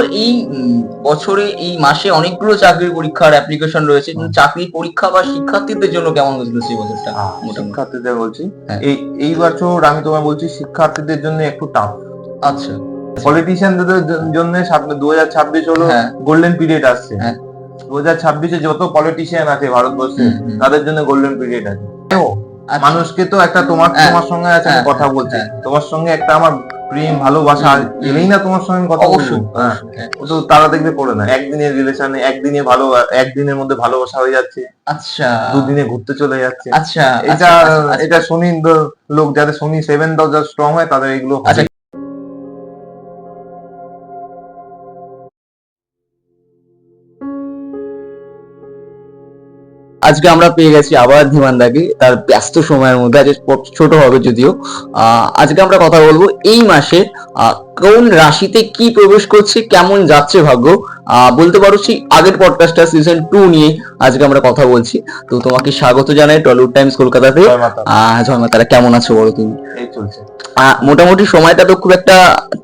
বলো এই বছরে এই মাসে অনেকগুলো চাকরির পরীক্ষার অ্যাপ্লিকেশন রয়েছে চাকরির পরীক্ষা বা শিক্ষার্থীদের জন্য কেমন হয়েছিল সেই বছরটা শিক্ষার্থীদের বলছি হ্যাঁ। এই এই বছর আমি তোমায় বলছি শিক্ষার্থীদের জন্য একটু টাফ আচ্ছা পলিটিশিয়ানদের জন্য দু হাজার ছাব্বিশ হলো হ্যাঁ। গোল্ডেন পিরিয়ড আসছে হ্যাঁ। দু হাজার ছাব্বিশে যত পলিটিশিয়ান আছে ভারতবর্ষে। তাদের জন্য গোল্ডেন পিরিয়ড আছে। মানুষকে তো একটা তোমার হ্যাঁ, তোমার সঙ্গে আছে হ্যাঁ, কথা হ্যাঁ, বলছি হ্যাঁ। তোমার সঙ্গে একটা আমার প্রেম ভালোবাসা। এলেই না তোমার সঙ্গে কথা অবশ্যই হ্যাঁ। ও তো তারা দেখবে করে না একদিনের রিলেশনে একদিনে ভালো একদিনের মধ্যে ভালোবাসা হয়ে যাচ্ছে আচ্ছা দুদিনে ঘুরতে চলে যাচ্ছে আচ্ছা এটা আচ্ছা, আচ্ছা, এটা শনি লোক যাদের শনি সেভেন দাও যারা স্ট্রং হয় তাদের এগুলো আচ্ছা। আজকে আমরা পেয়ে গেছি আবার ধীমানদাকে তার ব্যস্ত সময়ের মধ্যে আজ ছোট হবে যদিও। আজকে আমরা কথা বলব এই মাসে কোন রাশিতে কি প্রবেশ করছে কেমন যাচ্ছে ভাগ্য? বলতে পারো সেই আগের পডকাস্টটা সিজন টু নিয়ে আজকে আমরা কথা বলছি। তো তোমাকে স্বাগত জানাই টলিউড টাইমস কলকাতাতে। জয় মাতা। আহ জয় মাতারা কেমন আছো বলো তুমি? মোটামুটি সময়টা তো খুব একটা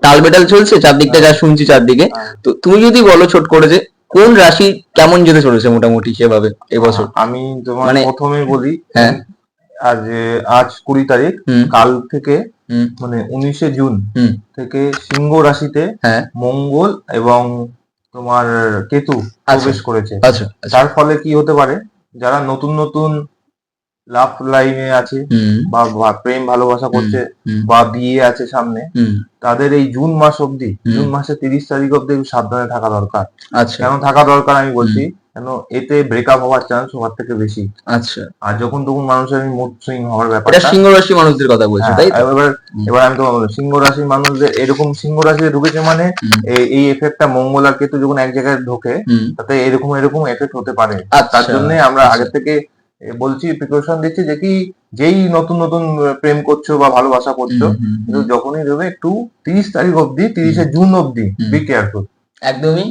টালবেটাল চলছে চারদিকটা যা শুনছি চারদিকে। হ্যাঁ। তো তুমি যদি বলো ছোট করে যে কোন রাশি কেমন যেতে চলেছে মোটামুটি সেভাবে এবছর? আমি তোমার মানে- প্রথমে বলি হ্যাঁ। আজ আজ কুড়ি তারিখ হুম। কাল থেকে হুম। মানে উনিশে জুন হুম। থেকে সিংহ রাশিতে হ্যাঁ। মঙ্গল এবং তোমার কেতু প্রবেশ করেছে। আচ্ছা আচ্ছা। যার ফলে কি হতে পারে? যারা নতুন নতুন লাভ লাইনে আছে বা প্রেম ভালোবাসা করছে বা বিয়ে আছে সামনে তাদের এই জুন মাস অবধি জুন মাসের তিরিশ তারিখ অবধি একটু সাবধানে থাকা দরকার। আচ্ছা। কেন থাকা দরকার আমি বলছি কেন এতে ব্রেকআপ হওয়ার চান্স সবার থেকে বেশি। আচ্ছা। আর যখন তখন মানুষের মুড সুইং হওয়ার এটা ব্যাপারটা সিংহ রাশি মানুষদের কথা বলছো হ্যাঁ, তাই এবার এবার আমি তোমার বলব সিংহ রাশির মানুষদের এরকম সিংহ রাশিতে ঢুকেছে মানে। এই- এফেক্টটা মঙ্গল আর কেতু যখন এক জায়গায় ঢোকে তাতে এরকম এরকম এফেক্ট হতে পারে। আচ্ছা। তার জন্য আমরা। আগে থেকে বলছি প্রিপারেশন দিচ্ছি যে কি যেই নতুন নতুন প্রেম করছ বা ভালোবাসা করছ। কিন্তু যখনই দেবে একটু তিরিশ তারিখ অবধি তিরিশে জুন অবধি। বি কেয়ারফুল একদমই।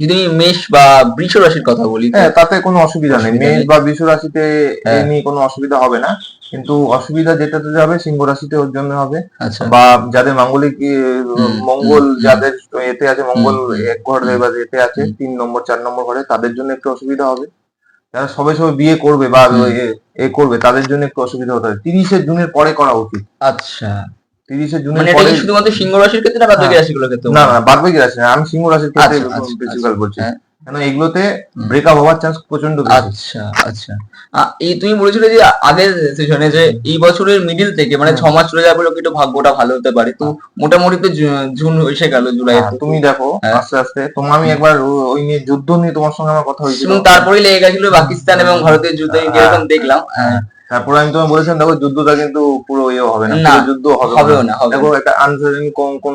যদি মেষ বা বৃষ রাশির কথা বলি হ্যাঁ তাতে কোনো অসুবিধা নেই। মেষ বা বিষ রাশিতে এ হ্যাঁ। নিয়ে কোনো অসুবিধা হবে না। কিন্তু অসুবিধা যেটাতে যাবে সিংহ রাশিতে ওর জন্য হবে। আচ্ছা। বা যাদের মাঙ্গলিক মঙ্গল যাদের এতে আছে মঙ্গল এক ঘরে বা এতে আছে তিন নম্বর চার নম্বর ঘরে তাদের জন্য একটু অসুবিধা হবে। যারা সবে সবাই বিয়ে করবে বা এ- এ করবে তাদের জন্য একটু অসুবিধা হতে হবে তিরিশে জুনের পরে করা উচিত। আচ্ছা। তিরিশে জুনের মানে পরে শুধুমাত্র সিংহ রাশির ক্ষেত্রে না বাদ বাকি হ্যাঁ। রাশিগুলোর ক্ষেত্রে না না বাদ বাকি রাশি না আমি সিংহ রাশির ক্ষেত্রে আচ্ছা, আচ্ছা, প্রিন্সিপাল বলছি। হ্যাঁ। কেন এগুলোতে ব্রেকআপ হওয়ার চান্স প্রচণ্ড আচ্ছা আচ্ছা। এই তুমি বলেছিলে যে আগের সেশনে যে এই বছরের মিডিল থেকে মানে ছ মাস চলে যাবে লোক একটু ভাগ্যটা ভালো হতে পারে। তো মোটামুটি তো জুন এসে গেল জুলাই হ্যাঁ, তুমি দেখো হ্যাঁ। আস্তে আস্তে তোমার আমি একবার ওই নিয়ে যুদ্ধ নিয়ে তোমার সঙ্গে আমার কথা হয়েছিল। তারপরেই লেগে গেছিল পাকিস্তান এবং ভারতের যুদ্ধে হ্যাঁ। যেরকম দেখলাম। হ্যাঁ, তারপরে আমি তোমায় বলেছিলাম দেখো যুদ্ধটা কিন্তু পুরো ইয়ে হবে না যুদ্ধ হবে হবেও না দেখো একটা আনসারিং কোন কোন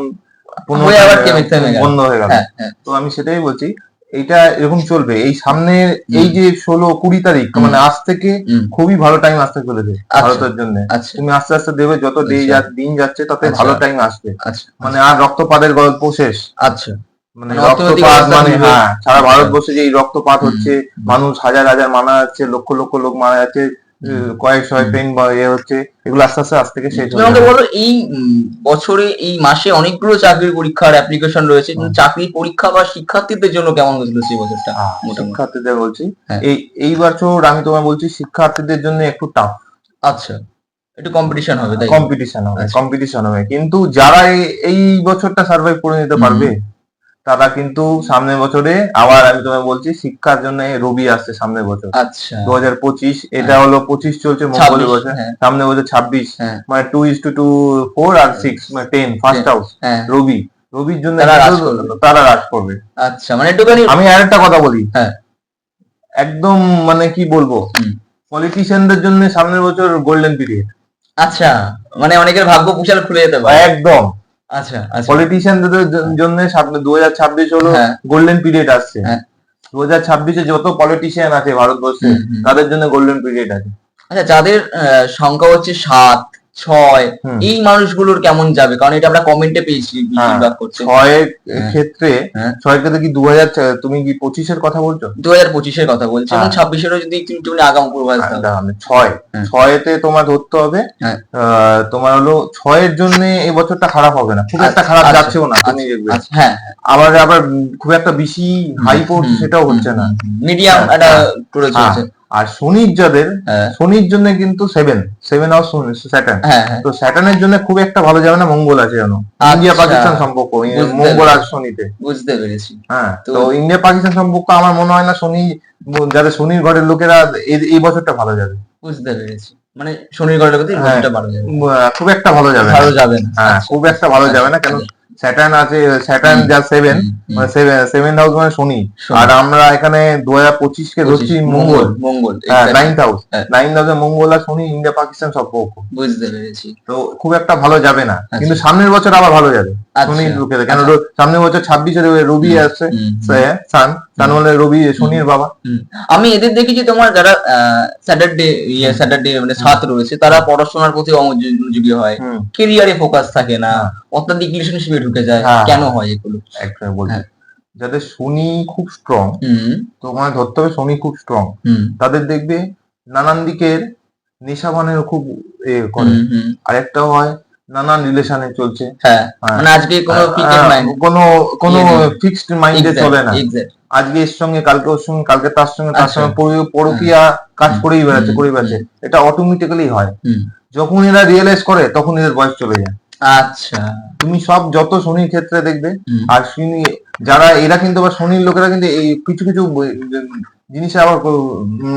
বন্ধ হয়ে গেল। হ্যাঁ হ্যাঁ। তো আমি সেটাই বলছি এটা এরকম চলবে এই সামনে এই যে ষোলো কুড়ি তারিখ মানে আজ থেকে খুবই ভালো টাইম আসতে চলেছে আচ্ছা। ভারতের জন্য আচ্ছা তুমি আস্তে আস্তে দেবে যত আচ্ছা। দিন যাচ্ছে তাতে। ভালো টাইম আসবে আচ্ছা মানে আর রক্তপাতের গল্প শেষ আচ্ছা মানে মানে রক্তপাত মানে হ্যাঁ সারা। ভারতবর্ষে যে এই রক্তপাত হচ্ছে মানুষ হাজার হাজার মারা যাচ্ছে লক্ষ লক্ষ লোক মারা যাচ্ছে। কয়েক শয় হুম। বা ইয়ে হচ্ছে এগুলো আস্তে আস্তে আজ থেকে শেষ আমাকে বলো এই বছরে এই মাসে অনেকগুলো চাকরির পরীক্ষার অ্যাপ্লিকেশন রয়েছে চাকরির পরীক্ষা বা শিক্ষার্থীদের জন্য কেমন হয়েছিল সেই বছরটা শিক্ষার্থীদের বলছি। হ্যাঁ। এই এই বছর আমি তোমায় বলছি শিক্ষার্থীদের জন্য একটু টাফ আচ্ছা একটু কম্পিটিশন হবে তাই কম্পিটিশন হবে আচ্ছা। কম্পিটিশন হবে। কিন্তু যারা এই বছরটা সার্ভাইভ করে নিতে পারবে তারা কিন্তু সামনের বছরে আবার আমি তোমায় বলছি শিক্ষার জন্য রবি আসছে সামনের বছর। আচ্ছা। দু হাজার পঁচিশ এটা হলো পঁচিশ চলছে মঙ্গলের বছর হ্যাঁ। সামনে বছর ছাব্বিশ হ্যাঁ। মানে two is two two four R six মানে টেন ফার্স্ট হাউস হ্যাঁ। রবি। রবির জন্য তারা রাজ করবে। আচ্ছা মানে একটুখানি আমি আরেকটা কথা বলি। হ্যাঁ। একদম মানে কি বলব। পলিটিশিয়ানদের জন্য সামনের বছর গোল্ডেন পিরিয়ড আচ্ছা মানে অনেকের ভাগ্য কুশাল খুলে যেতে পারে। একদম। আচ্ছা আচ্ছা পলিটিশিয়ানদের জন্য দু হাজার ছাব্বিশ হলো হ্যাঁ। গোল্ডেন পিরিয়ড আসছে হ্যাঁ। দু হাজার ছাব্বিশে যত পলিটিশিয়ান আছে ভারতবর্ষে। তাদের জন্য গোল্ডেন পিরিয়ড আছে আচ্ছা যাদের আহ, সংখ্যা হচ্ছে সাত ছয় এই মানুষগুলোর কেমন যাবে কারণ এটা আমরা কমেন্টে পেয়েছি করছে ছয়ের হ্যাঁ। ক্ষেত্রে হ্যাঁ। ছয়ের ক্ষেত্রে কি দু হাজার তুমি কি পঁচিশের কথা বলছো দু হাজার পঁচিশের কথা বলছি এবং হ্যাঁ। ছাব্বিশেরও যদি তুমি আগাম পূর্বাভাস ছয়। ছয়েতে তোমার ধরতে হবে। আহ, তোমার হলো ছয়ের জন্য এই বছরটা খারাপ হবে না খুব একটা খারাপ আচ্ছা, যাচ্ছেও না তুমি দেখবে আচ্ছা, হ্যাঁ আবার আবার খুব একটা বেশি হাই পড়ছে সেটাও হচ্ছে না মিডিয়াম একটা। করে। চলছে আর শনির যাদের হ্যাঁ। শনির জন্য কিন্তু সেভেন সেভেন হাউস স্যাটার্ন হ্যাঁ হ্যাঁ। তো স্যাটার্নের জন্য খুব একটা ভালো যাবে না মঙ্গল আছে জানো ইন্ডিয়া আচ্ছা। পাকিস্তান সম্পর্ক মঙ্গল আর। শনিতে। বুঝতে পেরেছি। হ্যাঁ তো- ইন্ডিয়া পাকিস্তান সম্পর্ক আমার মনে হয় না শনি যাদের শনির ঘরের লোকেরা এই- বছরটা ভালো যাবে। বুঝতে পেরেছি। মানে শনির ঘরের হ্যাঁ। ভালো যাবে। খুব একটা ভালো যাবে ভালো যাবে না। হ্যাঁ আচ্ছা। খুব একটা ভালো যাবে না কেন স্যাটার্ন আছে স্যাটার্ন যা সেভেন। মানে সেভেন হাউস মানে শনি। শনি। আর আমরা এখানে দু হাজার পঁচিশ কে ধরছি মঙ্গল মঙ্গল। Ninth house. নাইন্থ হাউসে মঙ্গল আর শনি ইন্ডিয়া পাকিস্তান সম্পর্ক বুঝতে পেরেছি। তো খুব একটা ভালো যাবে না। কিন্তু সামনের বছর আবার ভালো যাবে। শনি ঢুকে যাবে কেন আচ্ছা। সামনের বছর ছাব্বিশে রবি আসছে সান হলে রবি শনির বাবা। আমি এদের দেখেছি তোমার যারা স্যাটারডে ইয়ে স্যাটারডে মানে সাত রয়েছে তারা পড়াশোনার প্রতি অমনোযোগী হয়। কেরিয়ারে ফোকাস থাকে না। অত্যাধিক রিলেশনশিপে ঢুকে যায়। হ্যাঁ। কেন হয় এগুলো? একদম বলছি। হ্যাঁ। যাদের শনি খুব স্ট্রং হুম। তোমার ধরতে হবে শনি খুব স্ট্রং তাদের দেখবে নানান দিকের নেশাবানের খুব এ করে। হুম। আরেকটা হয় নানান রিলেশনে চলছে। হ্যাঁ হ্যাঁ। মানে আজকে কোনো ফিক্সড মাইন্ড কোনো কোনো ফিক্সড মাইন্ডে চলে না। আজকে এর সঙ্গে কালকে ওর সঙ্গে কালকে তার সঙ্গে তার আচ্ছা। সঙ্গে পরি- পরকীয়া কাজ করেই বেড়াচ্ছে করেই বেড়াচ্ছে। এটা অটোমেটিক্যালি হয়। যখন এরা রিয়েলাইজ করে তখন এদের বয়স চলে যায়। আচ্ছা। তুমি সব যত শনির ক্ষেত্রে দেখবে আর শনি যারা এরা কিন্তু আবার শনির লোকেরা কিন্তু এই কিছু কিছু জিনিসে আবার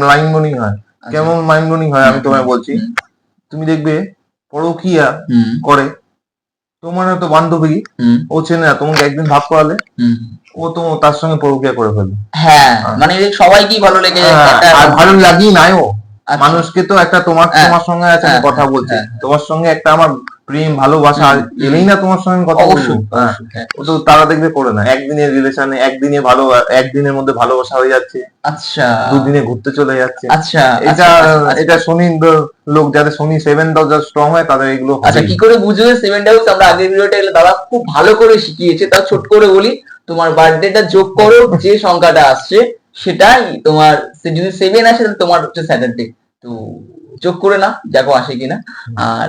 লাইন মনিং হয়। আচ্ছা। কেমন মাইন্ড মনিং হয় আমি তোমায় বলছি। তুমি দেখবে পরকীয়া করে। তোমার হয়তো বান্ধবী ও চেনে না তোমাকে একদিন ভাব করালে। ও তো তার সঙ্গে পরকিয়া করে ফেলবে। হ্যাঁ মানে সবাইকেই ভালো লেগে যায়। হ্যাঁ, আর ভালো লাগি নাই ও। মানুষকে তো একটা তোমার হ্যাঁ, তোমার সঙ্গে আছে হ্যাঁ, কথা বলছি। হ্যাঁ, তোমার সঙ্গে একটা আমার প্রেম ভালোবাসা। এলেই না তোমার সঙ্গে কথা বলব? অবশ্যই হ্যাঁ, হ্যাঁ। ও তো তারা দেখবে করে না। একদিনের রিলেশনে একদিনে ভালো একদিনের মধ্যে ভালোবাসা হয়ে যাচ্ছে। আচ্ছা। দুদিনে ঘুরতে চলে যাচ্ছে। আচ্ছা এটা আচ্ছা, আচ্ছা, এটা শনি লোক যাদের শনি সেভেন যারা স্ট্রং হয় তাদের এগুলো আচ্ছা কি করে বুঝবে সেভেন হাউস আমরা আগের ভিডিওটা এলে দাদা খুব ভালো করে শিখিয়েছে। তাও ছোট করে বলি তোমার বার্থডেটা যোগ করো যে সংখ্যাটা আসছে সেটাই তোমার যদি সেভেন আসে তাহলে তোমার হচ্ছে স্যাটারডে তো যোগ করে না দেখো আসে কিনা। আর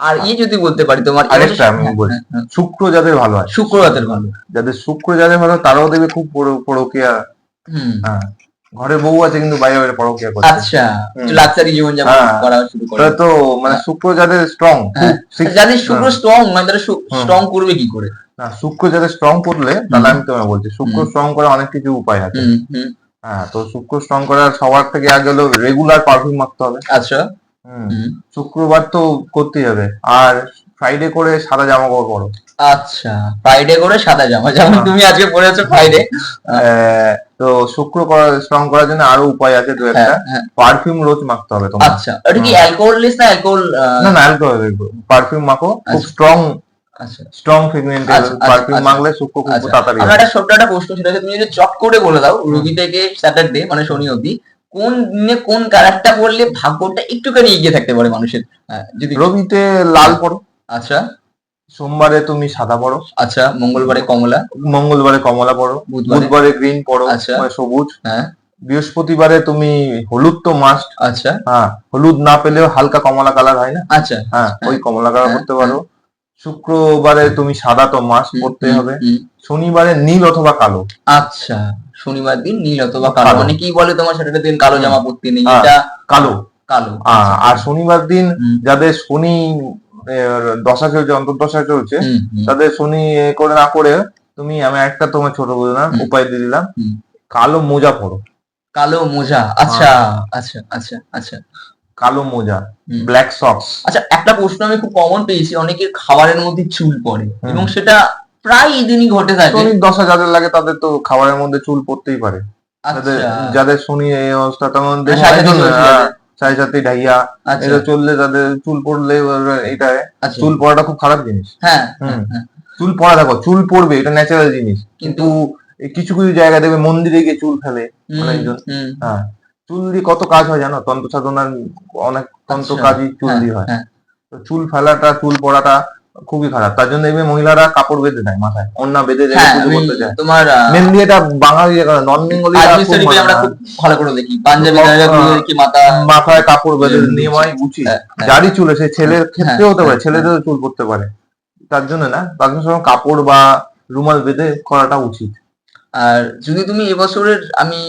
আর ইয়ে যদি বলতে পারি তোমার আরেকটা আমি হ্যাঁ, বলছি। হ্যাঁ। শুক্র যাদের ভালো হয়। শুক্র যাদের ভালো যাদের শুক্র যাদের ভালো তারাও দেখবে খুব পর- পরকীয়া। হ্যাঁ ঘরে বউ আছে কিন্তু বাইরে বাইরে পরকীয়া করছে। আচ্ছা লাক্সারি জীবন যাপন। করা শুরু করে তো মানে শুক্র যাদের স্ট্রং। যাদের শুক্র স্ট্রং মানে তারা স্ট্রং করবে কি করে? না শুক্র যাদের স্ট্রং করলে তাহলে আমি তোমায় বলছি শুক্র স্ট্রং করার অনেক কিছু উপায় আছে। হ্যাঁ তো শুক্র স্ট্রং করার সবার থেকে আগে হলো রেগুলার পারফিউম মাখতে হবে। আচ্ছা। শুক্রবার তো করতেই হবে। আর ফ্রাইডে করে সাদা জামা কাপড় পরো। আচ্ছা ফ্রাইডে করে সাদা জামা। যেমন হ্যাঁ। তুমি আজকে পরেছো ফ্রাইডে তো শুক্র স্ট্রং করার জন্য আরও উপায় আছে দু একটা। হ্যাঁ হ্যাঁ। পারফিউম রোজ মাখতে হবে তোমার। আচ্ছা এটা কি হুম। অ্যালকোহলিস না অ্যালকোহল না না অ্যালকোহল পারফিউম মাখো খুব। স্ট্রং আচ্ছা। Strong fragrant perfume. মাখলে শুক্র খুব আচ্ছা। তাড়াতাড়ি আমার একটা ছোট্ট একটা প্রশ্ন ছিল তুমি যদি চট করে বলে দাও রবি থেকে স্যাটারডে মানে শনি অবধি কোন দিনে কোন কালারটা পড়লে ভাগ্যটা একটুখানি এগিয়ে থাকতে পারে মানুষের আহ, যদি রবিতে লাল পরো। আচ্ছা। সোমবারে তুমি সাদা পরো। আচ্ছা মঙ্গলবারে কমলা। মঙ্গলবারে কমলা পরো। বুধবারে। গ্রিন পরো আচ্ছা। মানে সবুজ। হ্যাঁ। বৃহস্পতিবারে তুমি হলুদ তো মাস্ট আচ্ছা। হ্যাঁ হলুদ না পেলেও হালকা কমলা কালার হয় না। আচ্ছা। হ্যাঁ ওই কমলা কালার হ্যাঁ, করতে পারো। শুক্রবারে তুমি সাদা তো মাস্ট পরতে হবে। শনিবারে নীল অথবা কালো। আচ্ছা। শনিবার দিন নীল অথবা কালো। মানে কি বলে তোমার সেটা দিন কালো জামা পরতে নেই হ্যাঁ। এটা কালো। কালো আর শনিবার দিন যাদের শনি দশা চলছে অন্তর্দশা চলছে। তাদের শনি করে না করে তুমি আমি একটা তোমার ছোট বললাম। উপায় দিয়ে দিলাম। কালো মোজা পরো। কালো মোজা আচ্ছা আচ্ছা আচ্ছা আচ্ছা। কালো মোজা ব্ল্যাক সক্স। আচ্ছা একটা প্রশ্ন আমি খুব কমন পেয়েছি অনেকের খাবারের মধ্যে চুল পড়ে এবং সেটা প্রায় দিনই ঘটে থাকে। শনির দশা যাদের লাগে তাদের তো খাবারের মধ্যে চুল পড়তেই পারে। যাদের আচ্ছা। যাদের শনি এই অবস্থা তেমন হ্যাঁ, সাড়ে সাথে ঢাইয়া আচ্ছা। এটা চললে তাদের চুল পড়লে এটা আচ্ছা। চুল পড়াটা খুব খারাপ জিনিস। হ্যাঁ হ্যাঁ, চুল পড়া দেখো চুল পড়বে এটা ন্যাচারাল জিনিস। কিন্তু কিছু কিছু জায়গায় দেখবে মন্দিরে গিয়ে চুল ফেলে। অনেকজন। হ্যাঁ। চুল দিয়ে কত কাজ হয় জানো? তন্ত্র সাধনার অনেক তন্ত্র আচ্ছা, কাজই চুল হ্যাঁ, দিয়ে হয়। হ্যাঁ। তো চুল ফেলাটা চুল পড়াটা খুবই খারাপ। তার জন্য দেখবে মহিলারা কাপড় বেঁধে দেয় মাথায় অন্য বেঁধে দেয় হ্যাঁ পুজো করতে যায়। তোমার মেনলি এটা বাঙালি নন বেঙ্গলি আমরা খুব ভালো করে দেখি। পাঞ্জাবি। দাঁড়িয়ে মাথা মাথায় কাপড় বেঁধে হুম, নেওয়াই উচিত হ্যাঁ, হ্যাঁ। যারই চুল সে ছেলের ক্ষেত্রে হতে পারে ছেলেদেরও চুল পড়তে পারে। তার জন্য না জন্য সবসময় কাপড় বা রুমাল বেঁধে করাটা উচিত। আর যদি তুমি এবছরের আমি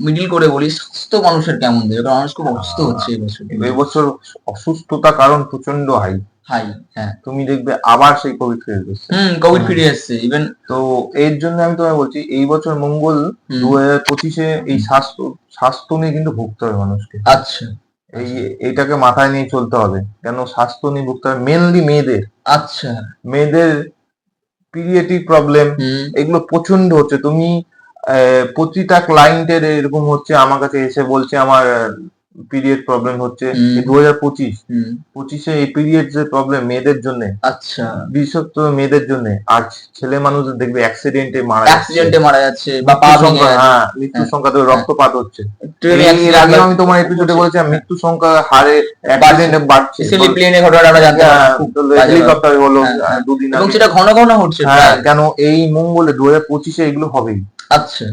মিডিল করে বলি সুস্থ মানুষের কেমন? দেবে কারণ মানুষ খুব অসুস্থ হচ্ছে এবছর। এবছর অসুস্থতা কারণ প্রচণ্ড হাই হাই হ্যাঁ তুমি দেখবে আবার সেই কোভিড ফিরে এসেছে। হুম কোভিড ফিরে এসছে ইভেন তো এর জন্য আমি তোমায় বলছি এই বছর মঙ্গল দু হাজার পঁচিশে এই স্বাস্থ্য স্বাস্থ্য নিয়ে কিন্তু ভুগতে হবে মানুষকে। আচ্ছা। এই এইটাকে মাথায় নিয়ে চলতে হবে কেন স্বাস্থ্য নিয়ে ভুগতে হবে মেনলি মেয়েদের। আচ্ছা। মেয়েদের পিরিয়ডিক প্রবলেম এগুলো প্রচণ্ড হচ্ছে। তুমি প্রতিটা ক্লায়েন্টের এরকম হচ্ছে আমার কাছে এসে বলছে আমার পিরিয়ড প্রবলেম হচ্ছে দু হাজার পঁচিশ। পঁচিশে এই পিরিয়ড যে প্রবলেম মেয়েদের জন্য। আচ্ছা। বিশেষত মেয়েদের জন্য। আর ছেলে মানুষদের দেখবে অ্যাক্সিডেন্টে মারা অ্যাক্সিডেন্টে মারা যাচ্ছে বা পা সংখ্যা হ্যাঁ মৃত্যুর হ্যাঁ। সংখ্যা তো রক্তপাত হচ্ছে। এর আগে আমি তোমার এপিসোডে বলেছিলাম মৃত্যু সংখ্যা হারে অ্যাক্সিডেন্টে বাড়ছে। সিলি প্লেনে ঘটনাটা আমরা জানতে হেলিকপ্টারে হলো হ্যাঁ, হ্যাঁ। আহ, দুদিন এবং সেটা ঘন ঘন হচ্ছে হ্যাঁ কেন এই মঙ্গলে দু হাজার পঁচিশে এগুলো হবেই। আচ্ছা।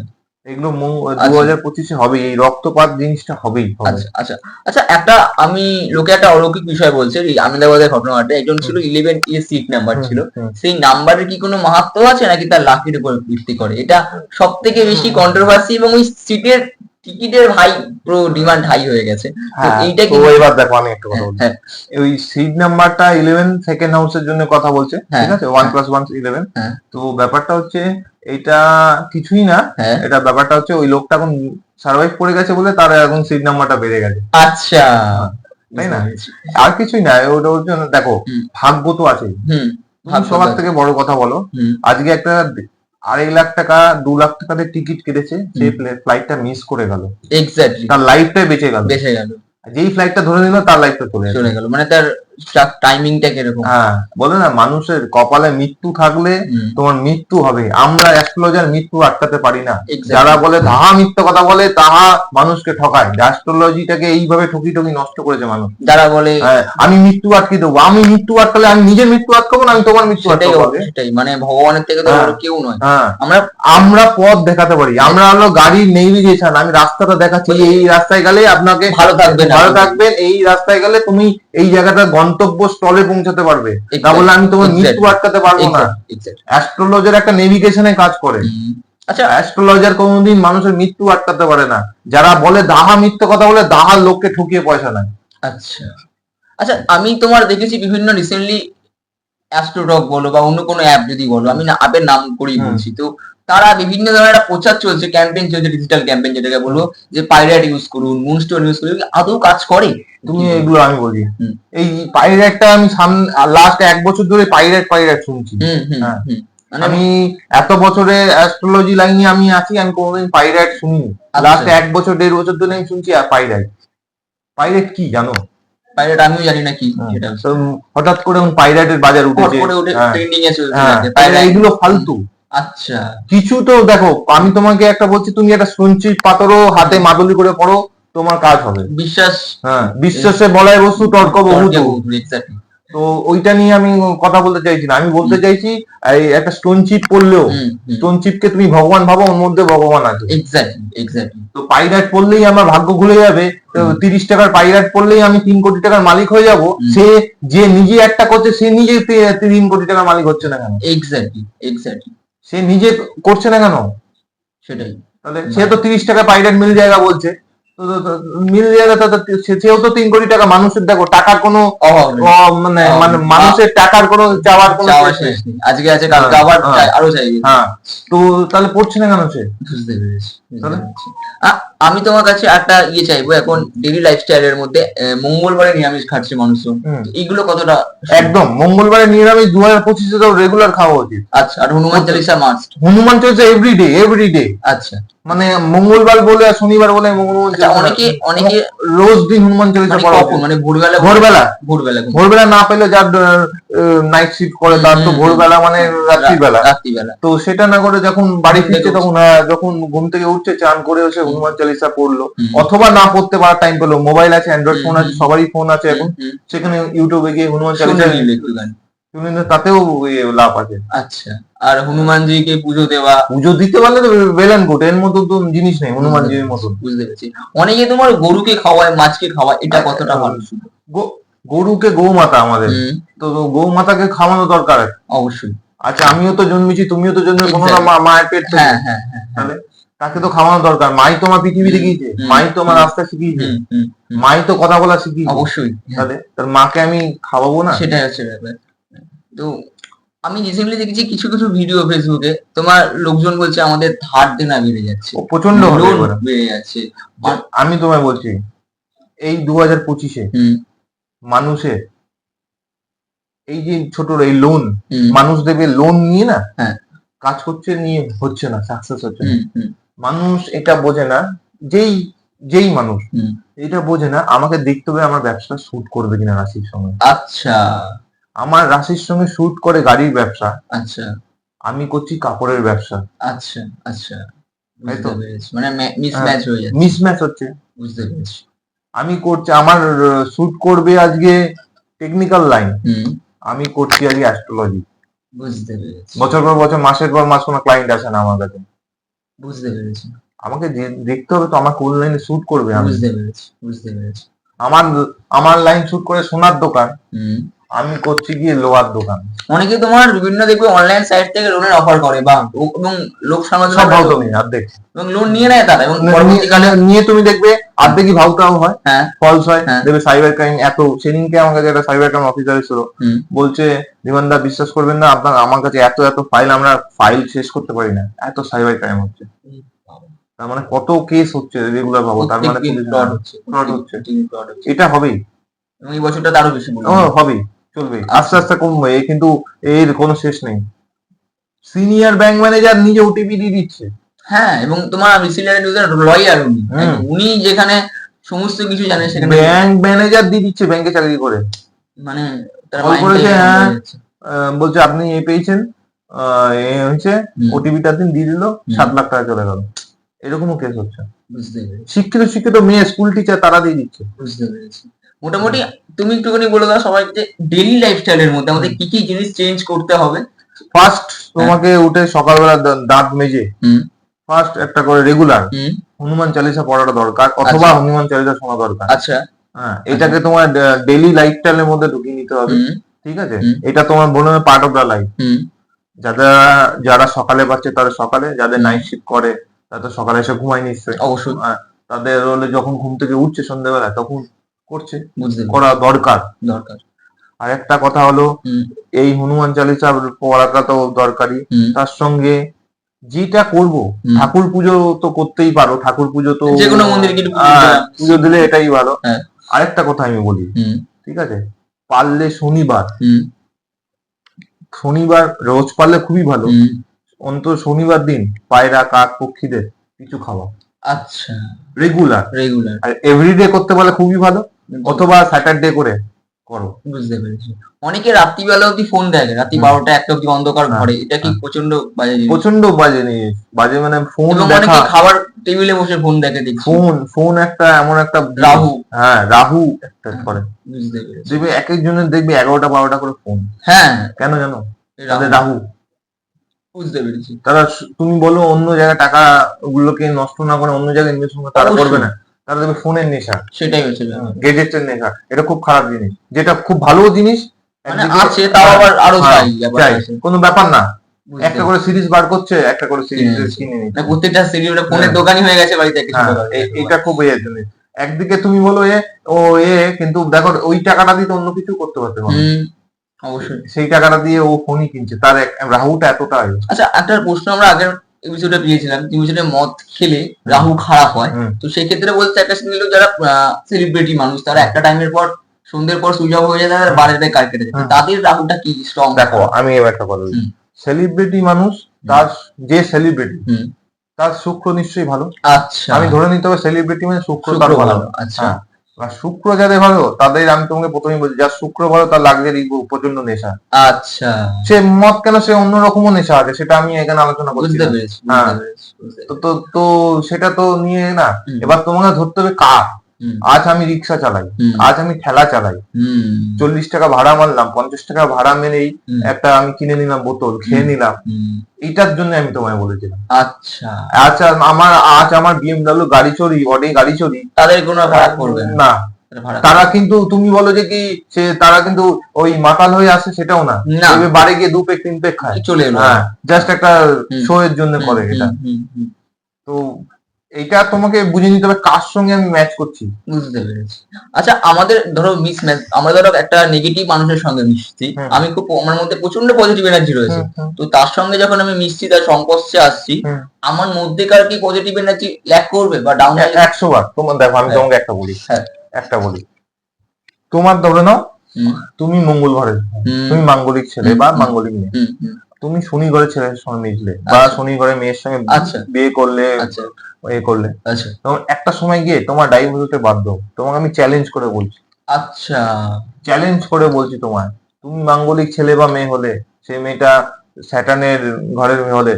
এগুলো আচ্ছা। দু হাজার পঁচিশে হবে এই রক্তপাত জিনিসটা হবেই আচ্ছা আচ্ছা আচ্ছা একটা আমি লোকে একটা অলৌকিক বিষয় বলছে এই আমেদাবাদের ঘটনাটা একজন ছিল ইলেভেন এ সিট নাম্বার ছিল সেই নাম্বারের কি কোনো মাহাত্ম আছে নাকি তার লাকির উপর ভিত্তি করে? এটা সব থেকে বেশি কন্ট্রোভার্সি এবং ওই সিটের টিকিটের ভাই পুরো ডিমান্ড হাই হয়ে গেছে। হ্যাঁ, এইটা কি এবার দেখো আমি একটা কথা বলছি। হ্যাঁ। ওই সিট নাম্বারটা ইলেভেন সেকেন্ড হাউসের জন্য কথা বলছে হ্যাঁ, ঠিক আছে ওয়ান প্লাস ওয়ান ইলেভেন হ্যাঁ। তো ব্যাপারটা হচ্ছে এটা কিছুই না। হ্যাঁ। এটা ব্যাপারটা হচ্ছে ওই লোকটা এখন সার্ভাইভ করে গেছে বলে তার এখন সিট নাম্বারটা বেড়ে গেছে। আচ্ছা। তাই না? আর কিছুই না ওটা ওর জন্য দেখো ভাগ্য তো আছে সবার থেকে বড় কথা বলো। আজকে একটা আড়াই লাখ টাকা দু লাখ টাকাতে টিকিট কেটেছে সেই ফ্লাইটটা মিস করে গেল। এক্স্যাক্টলি তার লাইফটাই বেঁচে গেল। বেঁচে গেল। যেই ফ্লাইটটা ধরে নিল তার লাইফটা চলে চলে গেল। মানে তার টাইমিংটা কীরকম? হ্যাঁ বলে না মানুষের কপালে মৃত্যু থাকলে তোমার মৃত্যু হবে। আমরা অ্যাস্ট্রোলজার মৃত্যু আটকাতে পারি না। যারা বলে তাহা মিথ্যা কথা বলে তাহা মানুষকে ঠকায়। অ্যাস্ট্রোলজিটাকে এইভাবে ঠকি ঠকি নষ্ট করেছে মানুষ। যারা বলে হ্যাঁ, আমি মৃত্যু আটকে দেবো। আমি মৃত্যু আটকালে আমি নিজের মৃত্যু আটকাবো না আমি তোমার মৃত্যু আটকাবো? সেটাই। মানে ভগবানের থেকে তো হ্যাঁ। কেউ নয়। হ্যাঁ। আমরা আমরা পথ দেখাতে পারি। আমরা হলো গাড়ির নেভিগেশন আমি রাস্তাটা দেখাচ্ছি এই রাস্তায় গেলে আপনাকে ভালো থাকবেন ভালো। থাকবেন এই রাস্তায় গেলে তুমি এই জায়গাটা গন্তব্য স্থলে পৌঁছাতে পারবে। না বলে আমি তোমার. মৃত্যু আটকাতে পারব না. অ্যাস্ট্রোলজার একটা নেভিগেশনে কাজ করে। আচ্ছা। অ্যাস্ট্রোলজার কোনোদিন মানুষের মৃত্যু আটকাতে পারে না। যারা বলে দাহা মিথ্যে কথা বলে দাহার লোককে ঠকিয়ে পয়সা নেয়। আচ্ছা। আচ্ছা আমি তোমার দেখেছি বিভিন্ন রিসেন্টলি অ্যাস্ট্রোটক বলো বা অন্য কোনো অ্যাপ যদি বলো আমি না অ্যাপের নাম করেই বলছি। তো তারা বিভিন্ন ধরনের একটা প্রচার চলছে ক্যাম্পেইন চলছে ডিজিটাল ক্যাম্পেইন যেটাকে বলব যে পাইরেট ইউজ করুন মুনস্টোন ইউজ করুন আদৌ কাজ করে? তুমি এগুলো আমি বলি। এই পাইরেটটা আমি সামনে লাস্ট এক বছর ধরে পাইরেট পাইরেট শুনছি। হ্যাঁ। মানে আমি এত বছরে অ্যাস্ট্রোলজি লাইনে আমি আছি আমি কোনোদিন পাইরেট শুনিনি। আচ্ছা। লাস্ট এক বছর দেড় বছর ধরে আমি শুনছি আর পাইরেট পাইরেট কি জানো? পাইরেট আমিও জানি না কি সেটা হঠাৎ করে পাইরেটের বাজার উঠেছে। হ্যাঁ, ট্রেন্ডিং এ চলছে হ্যাঁ। এইগুলো ফালতু। আচ্ছা। কিছু তো দেখো আমি তোমাকে একটা বলছি তুমি একটা সঞ্চি পাথরও হাতে মাদুলি করে পড়ো তোমার কাজ হবে। বিশ্বাস। হ্যাঁ বিশ্বাসে বলায় বস্তু তর্ক বহু তো ওইটা নিয়ে আমি কথা বলতে চাইছি না। আমি বলতে চাইছি এই একটা স্টোন চিপ পড়লেও স্টোন চিপকে তুমি ভগবান ভাবো ওর মধ্যে ভগবান আছে। তো পাইরাট পড়লেই আমার ভাগ্য খুলে যাবে তিরিশ টাকার পাইরাট পড়লেই আমি তিন কোটি টাকার মালিক হয়ে যাব। সে যে নিজে একটা করছে সে নিজে তিন কোটি টাকার মালিক হচ্ছে না কেন? এক্স্যাক্টলি এক্স্যাক্টলি সে নিজে করছে না কেন? সেটাই। তাহলে সে তো তিরিশ টাকা পাইরাট মিল জায়গা বলছে। তো তো- তো মিল জায়গা তো তো- সে- সেও তো তিন কোটি টাকা মানুষের দেখো টাকার কোনো মানে মানে মানুষের টাকার কোনো চাওয়ার কোনো আজকে আছে কালকে হ্যাঁ, আবার হ্যাঁ। চাই- আরও চাইবে হ্যাঁ। তো তাহলে পড়ছে না কেন সে? আমি তোমার কাছে একটা ইয়ে চাইব এখন ডেইলি লাইফস্টাইলের মধ্যে মঙ্গলবারে নিরামিষ খাচ্ছে মানুষজন। এগুলো কতটা একদম মঙ্গলবারে নিরামিষ দু হাজার পঁচিশে তো রেগুলার খাওয়া উচিত। আচ্ছা আর হনুমান চালিসা মাস্ট হনুমান চলছে এভরিডে এভরিডে আচ্ছা। মানে মঙ্গলবার বলে আর শনিবার বলে মঙ্গলবার আচ্ছা, অনেকে অনেকে রোজ দিন হনুমান চল্লিশা মানে পড়া মানে ভোরবেলা ভোরবেলা। ভোরবেলা ভোরবেলা না পেলে যার নাইট শিফট করে তার তো ভোরবেলা মানে রাত্রিবেলা। রাত্রিবেলা। তো সেটা না করে যখন বাড়ি ফিরছে তখন আহ, যখন ঘুম থেকে উঠছে চান করে এসে হনুমান চালিসা পড়ল। অথবা না পড়তে পারার টাইম পেল। মোবাইল আছে অ্যান্ড্রয়েড ফোন আছে সবারই ফোন আছে এখন। সেখানে ইউটিউবে গিয়ে হনুমান শুনে শুনে তাতেও ইয়ে লাভ আছে। আচ্ছা আর হনুমানজিকে পুজো দেওয়া। পুজো দিতে পারলে তো বেলান কোট এর মতো তো জিনিস নেই হনুমানজির মতো। বুঝতে পেরেছি। অনেকে তোমার গরুকে খাওয়ায় মাছকে খাওয়ায় এটা কতটা ভালো গরুকে গৌমাতা আমাদের। তো গৌমাতাকে খাওয়ানো দরকার। অবশ্যই। আচ্ছা আমিও তো জন্মেছি তুমিও তো জন্মে কোনো না মা- মায়ের পেট থেকে হ্যাঁ হ্যাঁ হ্যাঁ হ্যাঁ। তাহলে তাকে তো খাওয়ানো দরকার। মাই তো আমার পৃথিবী দেখিয়েছে। মাই তো আমার রাস্তা শিখিয়েছে। মাই তো কথা বলা শিখিয়েছে। অবশ্যই। তাহলে তার মাকে আমি খাওয়াবো না? সেটাই হচ্ছে ব্যাপার। তো আমি রিসেন্টলি দেখেছি কিছু কিছু ভিডিও ফেসবুকে তোমার লোকজন বলছে আমাদের ধার দেনা বেড়ে যাচ্ছে। প্রচণ্ড। বেড়ে যাচ্ছে। আমি তোমায় বলছি এই দু হাজার পঁচিশে মানুষের এই যে ছোট এই লোন মানুষ দেবে লোন নিয়ে না হ্যাঁ। কাজ করছে নিয়ে হচ্ছে না সাকসেস হচ্ছে না। মানুষ এটা বোঝে না যেই যেই মানুষ। এটা বোঝে না আমাকে দেখতে হবে আমার ব্যবসা শুট করবে কিনা রাশির সঙ্গে। আচ্ছা। আমার রাশির সঙ্গে শুট করে গাড়ির ব্যবসা। আচ্ছা। আমি করছি কাপড়ের ব্যবসা। আচ্ছা আচ্ছা। মানে মিসম্যাচ হয়ে। যাচ্ছে। মিসম্যাচ হচ্ছে। বুঝতে পেরেছি। আমি করছি আমার শুট করবে আজকে টেকনিক্যাল লাইন হুম। আমি করছি আজকে অ্যাস্ট্রোলজি বুঝতে পেরেছি। বছর পর বছর মাসের পর মাস কোনো ক্লায়েন্ট আসে না আমার কাছে। বুঝতে পেরেছি। আমাকে দেখতে হবে তো আমার কোন লাইনে শুট করবে আমি। বুঝতে পেরেছি বুঝতে পেরেছি। আমার আমার লাইন শুট করে সোনার দোকান। হুম। আমি করছি গিয়ে লোহার দোকান। অনেকে তোমার বিভিন্ন দেখবে অনলাইন সাইট থেকে লোনের অফার করে বা এবং লোক সব সমালোচনা ভাও তুমি অর্ধেক এবং লোন নিয়ে নেয় তারা এবং পরবর্তীকালে নিয়ে- তুমি দেখবে অর্ধেকই ভাউটাও হয় হ্যাঁ। ফলস হয় হ্যাঁ। দেখবে সাইবার ক্রাইম এত সেদিনকে আমার কাছে একটা সাইবার ক্রাইম অফিসার এসেছিল। বলছে বিমানদা বিশ্বাস করবেন না আপনার আমার কাছে এত এত ফাইল আমরা ফাইল শেষ করতে পারি না। এত সাইবার ক্রাইম হচ্ছে। তার মানে কত কেস হচ্ছে রেগুলার ভাবো তার মানে এটা হবেই। এবং এই বছরটা আরও বেশি হবেই। চলবে। আস্তে আস্তে কমবে কিন্তু এর কোনো শেষ নেই। সিনিয়র ব্যাংক ম্যানেজার নিজে ওটিপি দিয়ে দিচ্ছে। হ্যাঁ এবং তোমার নিউজের লয়ার উনি। উনি যেখানে সমস্ত কিছু জানে সেখানে ব্যাংক ম্যানেজার দিয়ে দিচ্ছে ব্যাংকে চাকরি করে। মানে করেছে, হ্যাঁ। বলছে আপনি এ পেয়েছেন এ হয়েছে ওটিপিটা দিন দিয়ে দিল। সাত লাখ টাকা চলে গেল। এরকমও কেস হচ্ছে। বুঝতে পেরেছি। শিক্ষিত শিক্ষিত মেয়ে স্কুল টিচার তারা দিয়ে দিচ্ছে। বুঝতে পেরেছি। মোটামুটি তুমি একটুখানি বলে দাও সবাইকে যে ডেইলি লাইফস্টাইলের মধ্যে আমাদের কি কি জিনিস চেঞ্জ করতে হবে? ফার্স্ট তোমাকে উঠে সকালবেলা দাঁত মেজে। ফার্স্ট একটা করে রেগুলার হনুমান চালিসা পড়াটা দরকার অথবা হনুমান চালিসা শোনা দরকার। আচ্ছা। হ্যাঁ এটাকে তোমার ডেইলি লাইফস্টাইলের মধ্যে ঢুকিয়ে নিতে হবে। ঠিক আছে? এটা তোমার মনে হয় part of the life hmm. যারা যারা সকালে পাচ্ছে তারা সকালে যাদের নাইট শিফট করে তারা তো সকালে এসে ঘুমায় নিশ্চয়ই। অবশ্যই। হ্যাঁ, তাদের হলে যখন ঘুম থেকে উঠছে সন্ধ্যেবেলা তখন করছে করা দরকার। দরকার। আর একটা কথা হলো এই হনুমান চালিসা পড়াটা তো দরকারি তার সঙ্গে যেটা করব ঠাকুর পুজো তো করতেই পারো ঠাকুর পুজো তো যে কোনো মন্দিরে পুজো দিলে এটাই ভালো। হ্যাঁ। আরেকটা কথা আমি বলি ঠিক আছে? পারলে শনিবার। শনিবার রোজ পারলে খুবই ভালো। অন্তত শনিবার দিন পায়রা কাক পক্ষীদের কিছু খাওয়া। আচ্ছা। রেগুলার রেগুলার আর এভরিডে করতে পারলে খুবই ভালো। অথবা স্যাটারডে করে করো। বুঝতে পেরেছি। অনেকে রাত্রিবেলা অব্দি ফোন দেখে রাত্রি বারোটা একটা অব্দি অন্ধকার হ্যাঁ, ঘরে। এটা কি হ্যাঁ। প্রচণ্ড বাজে প্রচণ্ড বাজে জিনিস। বাজে মানে ফোন দেখা। খাবার টেবিলে বসে ফোন দেখে দেখছি। ফোন ফোন একটা এমন একটা রাহু। হ্যাঁ রাহু একটা করে। বুঝতে পেরেছি। দেখবে এক একজনের দেখবে এগারোটা বারোটা করে ফোন হ্যাঁ। কেন জানো? তাদের রাহু, রাহু বুঝতে পেরেছি। তারা তুমি বলো অন্য জায়গায় টাকা গুলোকে নষ্ট না করে অন্য জায়গায় ইনভেস্ট করবে তারা করবে না। তারা দেখবে ফোনের নেশা। সেটাই হচ্ছে গেজেটের নেশা এটা খুব খারাপ জিনিস। যেটা খুব ভালো জিনিস মানে একদিকে- আছে তাও আবার আরও হ্যাঁ, চাই কোনো ব্যাপার না। একটা করে সিরিজ বার করছে একটা করে সিরিজ কিনে নিচ্ছে। প্রত্যেকটা সিরিয়াল ফোনের হ্যাঁ। দোকানই হয়ে গেছে বাড়িতে হ্যাঁ, এটা খুব ইয়ে জিনিস। একদিকে তুমি বলো এ ও এ কিন্তু দেখো ওই টাকাটা দিয়ে তো অন্য কিছু করতে পারতে পারো অবশ্যই। সেই টাকাটা দিয়ে ও ফোনই কিনছে তার রাহুটা এতটা। আচ্ছা একটা প্রশ্ন আমরা আগের এপিসোডে পেয়েছিলাম। এপিসোডে মদ খেলে রাহু খারাপ হয়। তো সেই ক্ষেত্রে বলতে একটা সিঙ্গেল যারা সেলিব্রিটি মানুষ তারা একটা টাইমের পর সন্ধ্যের পর অফ হয়ে যায় তাদের বাড়িতে কার কেটে যায়? তাদের রাহুটা কি স্ট্রং দেখো আমি এবার একটা কথা সেলিব্রিটি মানুষ তার যে সেলিব্রিটি। তার শুক্র নিশ্চয়ই ভালো। আচ্ছা। আমি ধরে নিতে হবে সেলিব্রিটি মানে শুক্র তার ভালো। ভালো। আচ্ছা। হ্যাঁ। আর শুক্র যাদের ভালো তাদের আমি তোমাকে প্রথমেই বলছি যার শুক্র ভালো তার লাক্সারি প্রচণ্ড নেশা। আচ্ছা। সে মদ কেন সে অন্যরকমও নেশা আছে সেটা আমি এখানে আলোচনা করছি হ্যাঁ। তো তো সেটা তো নিয়ে না এবার তোমাকে ধরতে হবে কার? আজ আমি রিক্সা চালাই আজ আমি ঠেলা চালাই। চল্লিশ টাকা ভাড়া মারলাম পঞ্চাশ টাকা ভাড়া মেরেই একটা আমি কিনে নিলাম বোতল খেয়ে নিলাম। হুম, এইটার জন্য আমি তোমায় বলেছিলাম। আচ্ছা। আর- আমার আজ আমার বিএমডাব্লিউ গাড়ি চড়ি অডে গাড়ি চড়ি। তাদের কোনো ভাড়া করবে না। তারা কিন্তু তুমি বলো যে কি সে তারা কিন্তু ওই মাতাল হয়ে আসে সেটাও না। বাড়ি গিয়ে দু পেক তিন পেক খায়। চলে এলো। হ্যাঁ জাস্ট একটা। শো এর জন্য করে এটা। তো এইটা তোমাকে বুঝে নিতে হবে কার সঙ্গে আমি ম্যাচ করছি। বুঝতে পেরেছি। আচ্ছা আমাদের ধরো মিস ম্যাচ আমরা ধরো একটা নেগেটিভ মানুষের সঙ্গে মিশছি আমি খুব আমার মধ্যে প্রচণ্ড পজিটিভ এনার্জি রয়েছে। তো তার সঙ্গে যখন আমি মিশছি তার সংস্পর্শে আসছি। আমার মধ্যেকার কি পজিটিভ এনার্জি ল্যাক করবে বা ডাউন একশো বার। তোমার দেখো আমি হ্যাঁ। তোমাকে একটা বলি। হ্যাঁ। একটা বলি। তোমার ধরে নাও তুমি মঙ্গল ঘরের তুমি মাঙ্গলিক ছেলে বা মাঙ্গলিক মেয়ে। তুমি শনি ঘরে ছেলের সঙ্গে মিশলে বা আচ্ছা। শনি ঘরে মেয়ের সঙ্গে আচ্ছা। বিয়ে করলে আচ্ছা। এ করলে। আচ্ছা। তখন একটা সময় গিয়ে তোমার ডাইভোর্স হতে বাধ্য। তোমাকে আমি চ্যালেঞ্জ করে বলছি। আচ্ছা। চ্যালেঞ্জ করে বলছি তোমায়। তুমি মাঙ্গলিক ছেলে বা মেয়ে হলে সেই মেয়েটা স্যাটানের ঘরের মেয়ে হলে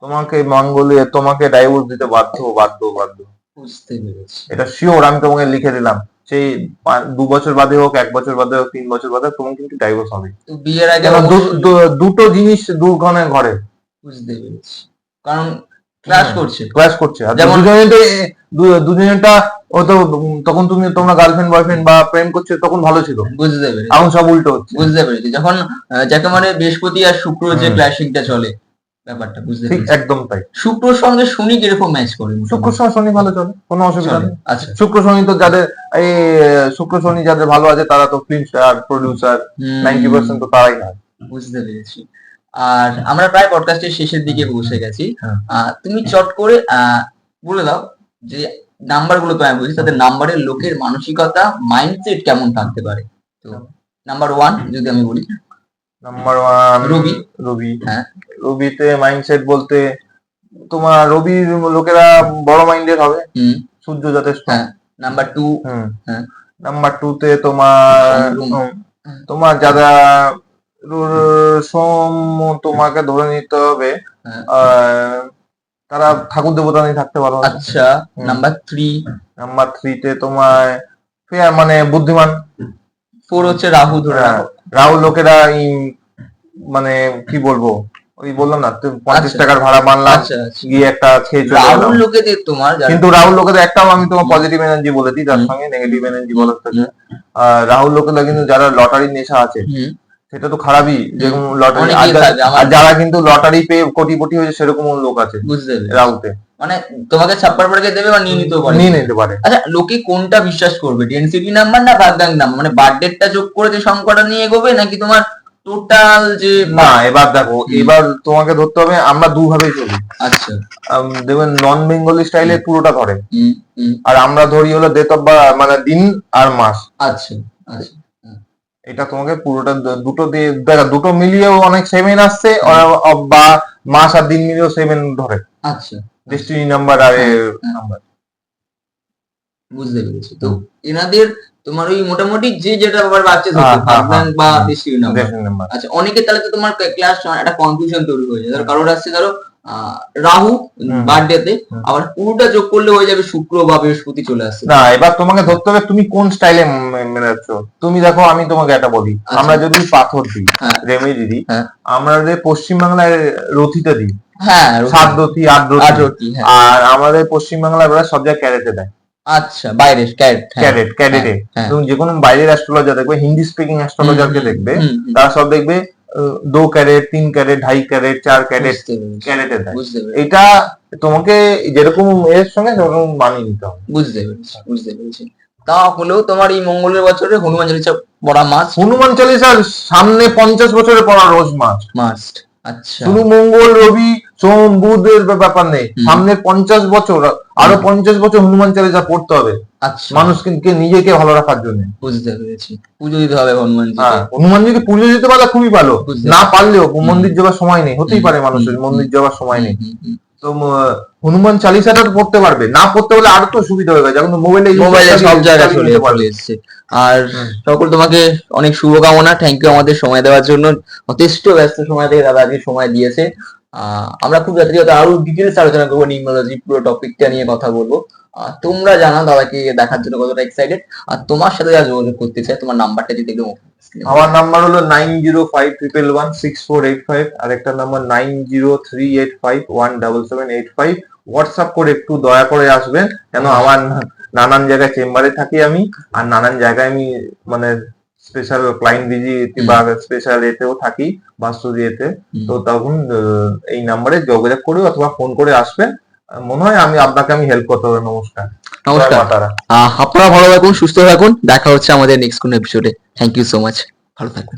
তোমাকে মাঙ্গলে তোমাকে ডাইভোর্স দিতে বাধ্য বাধ্য বাধ্য। বুঝতে পেরেছি। এটা শিওর আমি তোমাকে লিখে দিলাম। সেই দু বছর বাদে হোক এক বছর বাদে হোক তিন বছর বাদে হোক, তোমার কিন্তু ডাইভোর্স হবে। বিয়ের আগে দু- দু- দুটো জিনিস দুখানে ঘরে। বুঝতে পেরেছি। কারণ ক্লাস করছে। ক্লাস করছে। যেমন- দু- দুজনেটা ও তো তখন তুমি তোমরা গার্লফ্রেন্ড বয়ফ্রেন্ড বা প্রেম করছ তখন ভালো ছিল। বুঝতে পেরেছি। এখন সব উল্টো হচ্ছে। বুঝতে পেরেছি। যখন যাকে মানে বৃহস্পতি আর শুক্র যে হুম। ক্লাসিংটা চলে ব্যাপারটা বুঝতে ঠিক একদম তাই। শুক্রর সঙ্গে শনি কীরকম ম্যাচ করে শুক্র শনি শনি ভালো চলে কোনো অসুবিধা নেই। আচ্ছা। শুক্র শনি তো যাদের এই শুক্র শনি যাদের ভালো আছে তারা তো film star producer ninety percent তো তারাই হয় বুঝতে পেরেছি। আর আমরা প্রায় পডকাস্টের শেষের দিকে পৌঁছে গেছি। হ্যাঁ। তুমি চট করে আহ, বলে দাও যে নাম্বারগুলো তো আমি বলছি তাদের নাম্বারের লোকের মানসিকতা মাইন্ডসেট কেমন থাকতে পারে? তো নাম্বার ওয়ান যদি আমি বলি। নাম্বার ওয়ান রবি। রবি। হ্যাঁ। রবিতে মাইন্ডসেট বলতে তোমার রবির লোকেরা বড় মাইন্ডের হবে। সূর্য যথেষ্ট। Number two. নাম্বার টু তে তোমার তোমার যারা সোম তোমাকে ধরে নিতে হবে হ্যাঁ। তারা ঠাকুর দেবতা নিয়ে থাকতে পারো। আচ্ছা নাম্বার থ্রি নাম্বার থ্রিতে তোমার fair মানে বুদ্ধিমান। ফোর হচ্ছে রাহু ধরে হ্যাঁ, রাহুল লোকেরা মানে কি বলব? ওই বললাম না তুই পঞ্চাশ আচ্ছা। টাকার ভাড়া মানলাম আচ্ছা আচ্ছা। গিয়ে একটা খেয়ে চলে রাহুল লোকেদের তোমার কিন্তু রাহুল লোকেদের একটাও আমি তোমার পজিটিভ এনার্জি বলে দিই তার সঙ্গে নেগেটিভ এনার্জি বলার থেকে রাহুল লোকেরা কিন্তু যারা লটারির নেশা আছে সেটা তো খারাপই যেরকম লটারি আর যারা- কিন্তু লটারি পেয়ে কোটিপতি হয়েছে সেরকম লোক আছে রাহুতে মানে তোমাকে ছাপ্পার পরে দেবে বা নিয়ে নিতেও পারে? নিয়ে নিতে পারে। আচ্ছা লোকে কোনটা বিশ্বাস করবে? ডেন্সিটি নাম্বার না ভাগ্যাং নাম্বার মানে বার্থডেটটা যোগ করে যে সংখ্যাটা নিয়ে এগোবে নাকি তোমার টোটাল যে না এবার দেখো এবার তোমাকে ধরতে হবে আমরা দুভাবেই চলি। আচ্ছা। দেখবেন নন বেঙ্গলি স্টাইলে পুরোটা ধরে। আর আমরা ধরি হলো ডেট অফ মানে দিন আর মাস। আচ্ছা আচ্ছা। এটা তোমাকে পুরোটা দুটো দিয়ে দেখা দুটো মিলিয়েও অনেক সেভেন আসছে বা মাস আর দিন মিলিয়েও সেভেন ধরে। আচ্ছা। ডেস্টিনি নাম্বার আর। নাম্বার বুঝতে পেরেছি। তো এনাদের তোমার ওই মোটামুটি যে যেটা আবার বাচ্চা হ্যাঁ, থাকে হ্যাঁ, হ্যাঁ, বা হ্যাঁ। নাম্বার আচ্ছা অনেকে তাহলে তো তোমার ক্লাস একটা কনফিউশন তৈরি হয়ে যায় ধরো কারোর আসছে ধরো রাহু। বার্থডেতে। আবার পুরোটা যোগ করলে হয়ে যাবে শুক্র বা বৃহস্পতি চলে আসছে না এবার তোমাকে ধরতে হবে তুমি কোন স্টাইলে মেনে যাচ্ছ তুমি দেখো আমি তোমাকে একটা বলি আচ্ছা। আমরা যদি পাথর দিই হ্যাঁ। রেমেডি দিই হ্যাঁ। আমাদের পশ্চিমবাংলায় রথিতে দিই হ্যাঁ সাত রথি আট রথি আর আমাদের পশ্চিমবাংলায় সব জায়গায় ক্যারেটে দেয় আচ্ছা বাইরে ক্যারেট ক্যারেট ক্যারেটে হ্যাঁ। তুমি যে কোনো বাইরের অ্যাস্ট্রোলজার দেখবে হিন্দি স্পিকিং অ্যাস্ট্রোলজারকে দেখবে তারা সব দেখবে দো ক্যারেট তিন ক্যারেট ঢাই ক্যারেট চার ক্যারেট ক্যারেটে দেয়। এটা তোমাকে যেরকম এর সঙ্গে সেরকম মানিয়ে নিতে হবে। বুঝতে পেরেছি বুঝতে পেরেছি। তা হলেও তোমার এই মঙ্গলের বছরে হনুমান চালিসা পড়া মাস হনুমান চালিসার সামনে পঞ্চাশ বছরে পড়া রোজ মাস মাস্ট শুধু মঙ্গল রবি সোম বুধের ব্যাপার নেই। সামনে পঞ্চাশ বছর আরও পঞ্চাশ বছর হনুমান চালিসা পড়তে হবে। আচ্ছা। মানুষকে নিজেকে ভালো রাখার জন্য। বুঝতে পেরেছি। পুজো দিতে হবে হনুমান হ্যাঁ হনুমান যদি পুজো দিতে পারলে খুবই ভালো। না পারলেও মন্দির যাওয়ার সময় নেই। হতেই পারে মানুষের মন্দির যাওয়ার সময় নেই। তো হনুমান চালিসাটা তো পড়তে পারবে। না পড়তে হলে আরও তো সুবিধা হয়ে গেছে। এখন মোবাইলে মোবাইলে সব জায়গায় চলে। এসছে। আর। সকল তোমাকে অনেক শুভকামনা। থ্যাংক ইউ আমাদের সময় দেওয়ার জন্য। যথেষ্ট ব্যস্ত সময় থেকে দাদা আজকে সময় দিয়েছে। আমরা খুব যাত্রী আরও ডিটেলস আলোচনা করব নিউমোলজি পুরো টপিকটা নিয়ে কথা বলব। তোমরা জানা দাদাকে দেখার জন্য কতটা এক্সাইটেড আর তোমার সাথে যারা যোগাযোগ করতে চাই তোমার নাম্বারটা যদি একটু আমার নাম্বার হলো nine zero five triple one six four eight five আর একটা number nine zero three eight five one double seven eight five. WhatsApp করে একটু দয়া করে আসবেন কেন আমার নানান জায়গায় চেম্বারে থাকি আমি আর নানান জায়গায় আমি মানে স্পেশাল ক্লাইন্ট ভিজিট বা স্পেশাল এতেও থাকি বাস্তু এতে তো তখন এই নাম্বারে যোগাযোগ করে অথবা ফোন করে আসবেন। মনে হয় আমি আপনাকে আমি হেল্প করতে পারব। নমস্কার। নমস্কার। আপনারা ভালো থাকুন সুস্থ থাকুন। দেখা হচ্ছে আমাদের নেক্সট কোন এপিসোডে থ্যাংক ইউ সো মাচ ভালো থাকুন।